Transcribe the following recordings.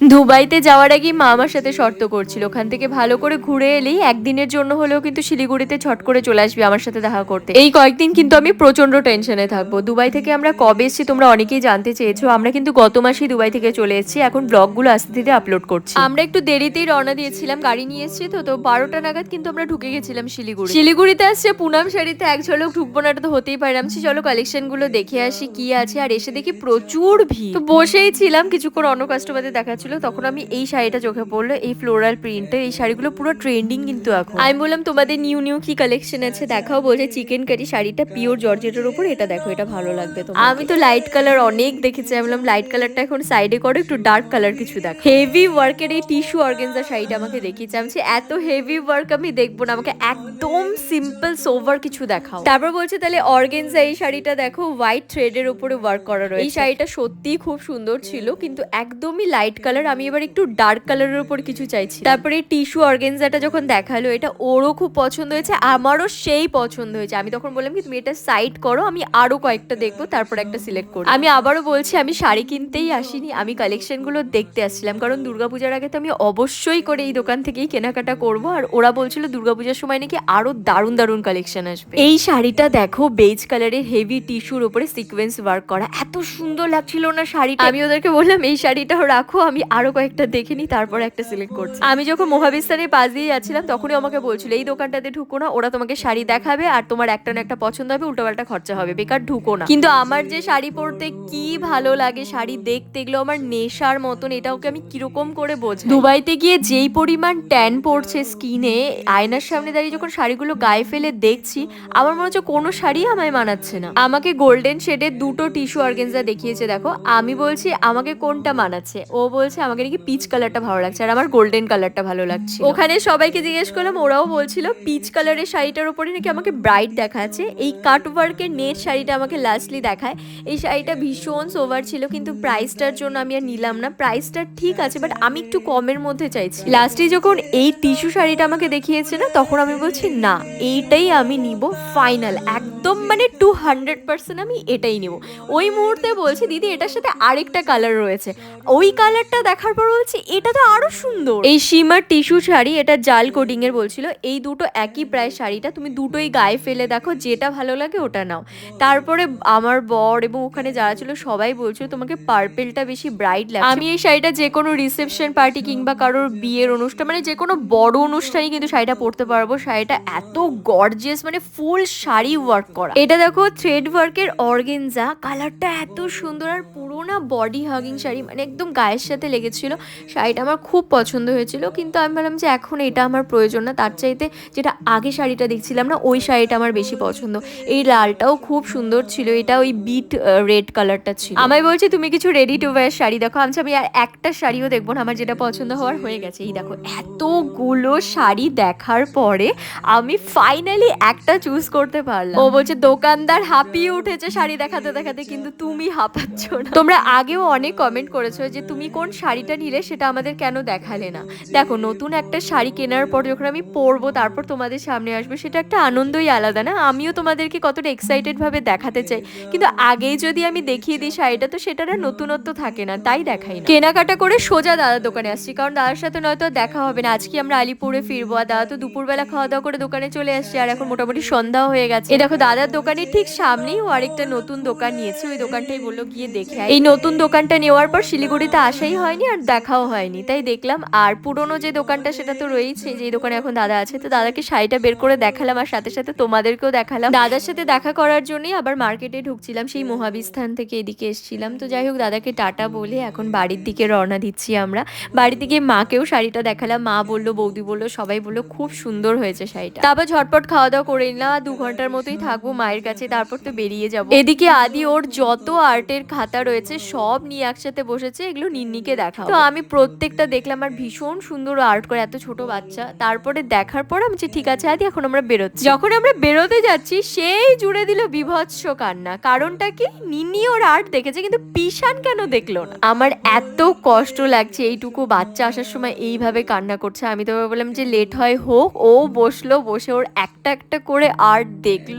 দুবাইতে যাওয়ার আগে মা আমার সাথে শর্ত করছিল। ওখান থেকে ভালো করে ঘুরে এলেই একদিনের জন্য হলেও কিন্তু শিলিগুড়িতে ছট করে চলে আসবি আমার সাথে দেখা করতে। এই কয়েকদিন কিন্তু আমি প্রচণ্ড টেনশনে থাকব। দুবাই থেকে আমরা কবে এসেছি তোমরা অনেকেই জানতে চেয়েছো। আমরা কিন্তু গত মাসেই দুবাই থেকে চলে এসেছি। এখন ব্লগগুলো আস্তে ধীরে আপলোড করছি। আমরা একটু দেরিতেই রওনা দিয়েছিলাম। গাড়ি নিয়ে এসেছি তো তো বারোটা নাগাদ কিন্তু আমরা ঢুকে গেছিলাম শিলিগুড়ি। শিলিগুড়িতে আসছে পুনাম শাড়িতে। এক ঝলক ঢুকবো না তো হতেই পারে। আমি চলো কালেকশনগুলো দেখে আসি, কি আছে? আর এসে দেখি প্রচুর ভিড়। তো বসেই ছিলাম। কিছুক্ষণ অন্য কাস্টমারদের দেখাচ্ছিল তখন আমি এই শাড়িটা চোখে পড়ল এই ফ্লোরাল প্রিন্টের এই শাড়িগুলো পুরো ট্রেন্ডিং কিন্তু এখন। আমি বললাম তোমাদের নিউ নিউ কি কালেকশন আছে? দেখাও বলছে চিকেন কারি শাড়িটা পিওর জর্জেটের উপর এটা দেখো এটা ভালো লাগবে তো আমি তো লাইট কালার অনেক দেখেছি আমি বললাম লাইট কালারটা এখন সাইডে করো একটু ডার্ক কালার কিছু দেখো। হেভি ওয়ার্কের এই টিস্যু অর্গেনজা শাড়িটা আমাকে দেখিয়েছে। আমি এত হেভি ওয়ার্ক আমি দেখব না আমাকে একদম সিম্পল সোভার কিছু দেখাও। তারপর বলছে তাহলে অর্গেনজা এই শাড়িটা দেখো হোয়াইট থ্রেডের উপরে ওয়ার্ক করা রয়েছে। এই শাড়িটা সত্যিই খুব সুন্দর ছিল কিন্তু একদমই লাইট কালার আমি এবার একটু ডার্ক কালারের উপর কিছু চাইছি। তারপরে টিস্যু অর্গেনজাটা যখন দেখাল, এটা ওরও খুব পছন্দ হয়েছে, আমারও সেই পছন্দ হয়েছে। আমি তখন বললাম কি, তুমি এটা সাইড করো, আমি আরও কয়েকটা দেখব, তারপর একটা সিলেক্ট করব। আমি আবারও বলছি, আমি শাড়ি কিনতেই আসিনি, আমি কালেকশনগুলো দেখতে আসছিলাম, কারণ দুর্গাপূজার আগে তো আমি অবশ্যই করে এই দোকান থেকেই কেনাকাটা করব। আর ওরা বলছিল, দুর্গাপূজার সময় নাকি আরও দারুণ দারুণ কালেকশন আসবে। এই শাড়িটা দেখো বেজ কালারের হেভি টিস্যুর উপরে সিকোয়েন্স ওয়ার্ক করা। এত সুন্দর লাগছিল না শাড়িটা। আমি ওদেরকে বললাম, এই শাড়িটাও রাখো, আমি আরও কয়েকটা দেখে নিই তারপর একটা সিলেক্ট করছি। আমি যখন মহাবিস্তানের পাশ দিয়ে যাচ্ছিলাম, তখনই আমাকে বলছিল, এই দোকানটাতে ঢুকো না, ওরা তোমাকে শাড়ি দেখাবে আর তোমার একটা না একটা পছন্দ হবে, উল্টোপাল্টা খরচা হবে, বেকার ঢুকো না। কিন্তু আমার যে শাড়ি পরতে কি ভালো লাগে শাড়ি দেখতে, এগুলো আমার নেশার মতন, এটা ওকে আমি কীরকম করে বোঝাই? দুবাইতে গিয়ে যেই পরিমাণ ট্যান পড়ছে স্কিনে আয়নার সামনে দাঁড়িয়ে যখন শাড়িগুলো গায়ে ফেলে দেখছি, আমার মনে হচ্ছে কোনো শাড়ি আমায় মানাচ্ছে না। আমাকে গোল্ডেন শেডের দুটো টিস্যু অর্গেনজা দেখিয়েছে, দেখো। আমি বলছি, আমাকে কোনটা মানাচ্ছে? ও বলছে আমাকে নাকি পিচ কালারটা ভালো লাগছে আর আমার গোল্ডেন কালারটা ভালো লাগছে। ওখানে সবাইকে জিজ্ঞেস করলাম, ওরাও বলছিল পিচ কালারের শাড়িটার উপরে নাকি আমাকে ব্রাইট দেখাচ্ছে। এই কাট ওয়ার্কের নেট শাড়িটা আমাকে লাস্টলি দেখায়। এই শাড়িটা ভীষণ সোভার ছিল, কিন্তু প্রাইসটার জন্য আমি আর নিলাম না। প্রাইসটা ঠিক আছে বাট আমি একটু কমের মধ্যে চাইছি। লাস্টে যখন এই টিস্যু শাড়িটা আমাকে দেখিয়েছে না, তখন আমি বলছি, না, এইটাই আমি নিব ফাইনাল একদম মানে টু হান্ড্রেড পার্সেন্ট আমি এটাই নিব। ওই মুহূর্তে বলছি, দিদি, এটার সাথে আরেকটা কালার রয়েছে। ওই কালারটা দেখার পর বলছি, এটা তো আরও সুন্দর। এই সীমার টিস্যু শাড়ি, এটা জাল কোডিং এর বলছিল, এই দুটো একই প্রায় শাড়িটা, তুমি দুটোই গায়ে ফেলে দেখো, যেটা ভালো লাগে ওটা নাও। তারপরে আমার বর এবং ওখানে যারা ছিল, সবাই বলছিল, তোমাকে পার্পেলটা বেশি ব্রাইট লাগে আমি এই শাড়িটা যে কোনো রিসেপশন পার্টি কিংবা কারোর বিয়ের অনুষ্ঠান মানে যে কোনো বড় অনুষ্ঠানে কিন্তু শাড়িটা পরতে পারব। শাড়িটা এত গর্জিয়াস মানে ফুল শাড়ি ওয়ার্ক করা। এটা দেখো থ্রেড ওয়ার্কের অর্গেনজা কালারটা এত সুন্দর আর না বডি হাগিং শাড়ি মানে একদম গায়ের সাথে লেগেছিল। শাড়িটা আমার খুব পছন্দ হয়েছিল কিন্তু আমি ভাবলাম যে এখন এটা আমার প্রয়োজন না। তার চাইতে যেটা আগে শাড়িটা দেখছিলাম না ওই শাড়িটা আমার বেশি পছন্দ। এই লালটাও খুব সুন্দর ছিল এটা ওই বিট রেড কালারটা ছিল। আমায় বলছে তুমি কিছু রেডি টু ওয়্যার শাড়ি দেখো। আমি আমি আর একটা শাড়িও দেখব না আমার যেটা পছন্দ হওয়ার হয়ে গেছে। এই দেখো এতগুলো শাড়ি দেখার পরে আমি ফাইনালি একটা চুজ করতে পারলাম। ও বলছে দোকানদার হাঁপিয়ে উঠেছে শাড়ি দেখাতে দেখাতে কিন্তু তুমি হাঁপাচ্ছ না। তোমরা আগেও অনেক কমেন্ট করেছ যে তুমি কোন শাড়িটা নিলে সেটা আমাদের কেন দেখালে না। দেখো, নতুন একটা শাড়ি কেনার পর যখন আমি পরবো, তারপর তোমাদের সামনে আসবে, সেটা একটা আনন্দই আলাদা না? আমিও তোমাদেরকে কতটা এক্সাইটেডভাবে দেখাতে চাই। কিন্তু আগেই যদি আমি দেখিয়ে দিই শাড়িটা, তো সেটার নতুনত্ব থাকে না, তাই দেখাই না। কেনাকাটা করে সোজা দাদার দোকানে আসছি, কারণ দাদার সাথে নয়তো দেখা হবে না। আজকে আমরা আলিপুরে ফিরবো, আর দাদা তো দুপুরবেলা খাওয়া দাওয়া করে দোকানে চলে আসছে, আর এখন মোটামুটি সন্ধ্যাও হয়ে গেছে। এই দেখো, দাদার দোকানের ঠিক সামনেই ও আরেকটা নতুন দোকান নিয়েছে, ওই দোকানটাই বলল গিয়ে দেখে। এই নতুন দোকানটা নেওয়ার পর শিলিগুড়িতে আসাই হয়নি আর দেখাও হয়নি। তাই দেখলাম আর পুরনো যে দোকানটা সেটা তো রয়েছে যে দোকানে এখন দাদা আছে। তো দাদাকে শাড়িটা বের করে দেখালাম আর সাথে সাথে তোমাদেরকেও দেখালাম। দাদার সাথে দেখা করার জন্যই আবার মার্কেটে ঢুকছিলাম, সেই মহাবিস্থান থেকে এদিকে এসেছিলাম। তো যাই হোক, দাদাকে টাটা বলে এখন বাড়ির দিকে রওনা দিচ্ছি আমরা। বাড়ির দিকে মাকেও শাড়িটা দেখালাম, মা বলল, বৌদি বলল, সবাই বলল, খুব সুন্দর হয়েছে শাড়িটা। তারপর ঝটপট খাওয়া দাওয়া করে আর দু ঘণ্টার মতোই থাকব, মায়ের কাছে, তারপর তো বেরিয়ে যাব। এদিকে আদি ওর যত আর্টের খাতা রয়েছে সব নিয়ে একসাথে বসেছে এগুলো নিন্নিকে দেখা তো আমি প্রত্যেকটা দেখলাম আর ভীষণ সুন্দর আর্ট করে এত ছোট বাচ্চা। তারপরে দেখার পর আমি ঠিক আছে আদি এখন আমরা বেরোচ্ছি। যখন আমরা বেরোতে যাচ্ছি সেই জুড়ে দিল বিভৎস কান্না। কারণটা কি? নিন্নি ওর আর্ট দেখেছে কিন্তু পিসান কেন দেখল না? আমার এত কষ্ট লাগছে এইটুকু বাচ্চা আসার সময় এইভাবে কান্না করছে। আমি তো বললাম যে লেট হয় হোক। ও বসল বসে ওর একটা একটা করে আর্ট দেখল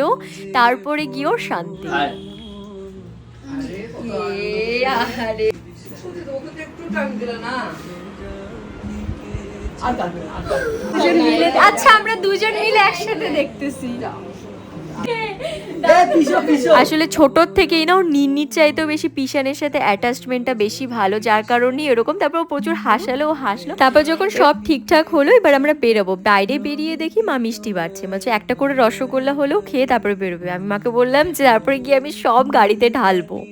তারপরে গিয়ে ওর শান্তি। আচ্ছা আমরা দুজন মিলে একসাথে দেখতেছি। আসলে ছোটর থেকেই না ওর নিন্নির চাইতেও বেশি পিসানের সাথে অ্যাটাচমেন্টটা বেশি ভালো যার কারণে এরকম। তারপর ও প্রচুর হাসালো ও হাসলো। তারপর যখন সব ঠিকঠাক হলো এবার আমরা বেরোবো। বাইরে বেরিয়ে দেখি মা মিষ্টি বাড়ছে। মানে একটা করে রসগোল্লা হলেও খেয়ে তারপরে বেরোবে। আমি মাকে বললাম যে তারপরে গিয়ে আমি সব গাড়িতে ঢালবো।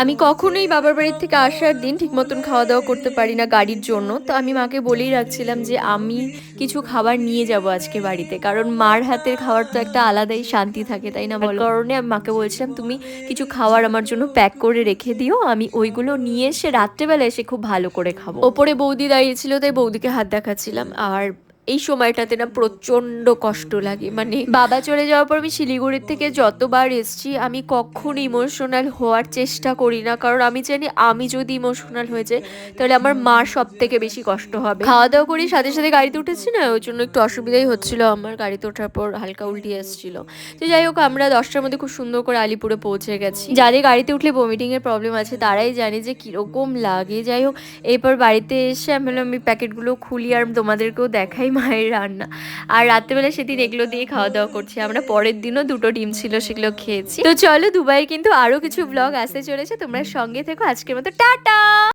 আমি কখনোই বাবার বাড়ির থেকে আসার দিন ঠিক মতন খাওয়া দাওয়া করতে পারি না গাড়ির জন্য। তো আমি মাকে বলেই রাখছিলাম যে আমি কিছু খাবার নিয়ে যাব আজকে বাড়িতে। কারণ মার হাতের খাবার তো একটা আলাদাই শান্তি থাকে তাই না বল? কারণে আমি মাকে বলছিলাম তুমি কিছু খাবার আমার জন্য প্যাক করে রেখে দিও। আমি ওইগুলো নিয়ে এসে রাত্রেবেলা এসে খুব ভালো করে খাব। ওপরে বৌদি দাঁড়িয়েছিল তাই বৌদিকে হাত দেখাচ্ছিলাম। আর এই সময়টাতে না প্রচণ্ড কষ্ট লাগে। মানে বাবা চলে যাওয়ার পর আমি শিলিগুড়ির থেকে যতবার এসেছি, আমি কখনো ইমোশনাল হওয়ার চেষ্টা করি না। কারণ আমি জানি আমি যদি ইমোশনাল হয়ে যাই, তাহলে আমার মার সব থেকে বেশি কষ্ট হবে। খাওয়া দাওয়া করি, সাথে সাথে গাড়িতে উঠেছি না, ওই জন্য একটু অসুবিধাই হচ্ছিল আমার। গাড়িতে ওঠার পর হালকা উল্টি আসছিল। তো যাই হোক, আমরা দশটার মধ্যে খুব সুন্দর করে আলিপুরে পৌঁছে গেছি। যাদের গাড়িতে উঠলে ভমিটিং এর প্রবলেম আছে, তারাই জানে যে কীরকম লাগে। যাই হোক, এরপর বাড়িতে এসে আমি আমি প্যাকেটগুলো খুলি আর তোমাদেরকেও দেখাই। মায়ের রান্না। আর রাত্রেবেলা সেদিন এগুলো দিয়ে খাওয়া দাওয়া করছি। আমরা পরের দিনও দুটো ডিম ছিল, সেগুলো খেয়েছি। তো চলো দুবাইয়ের কিন্তু আরও কিছু ব্লগ আসতে চলেছে। তোমরা সঙ্গে থেকো। আজকের মতো টাটা!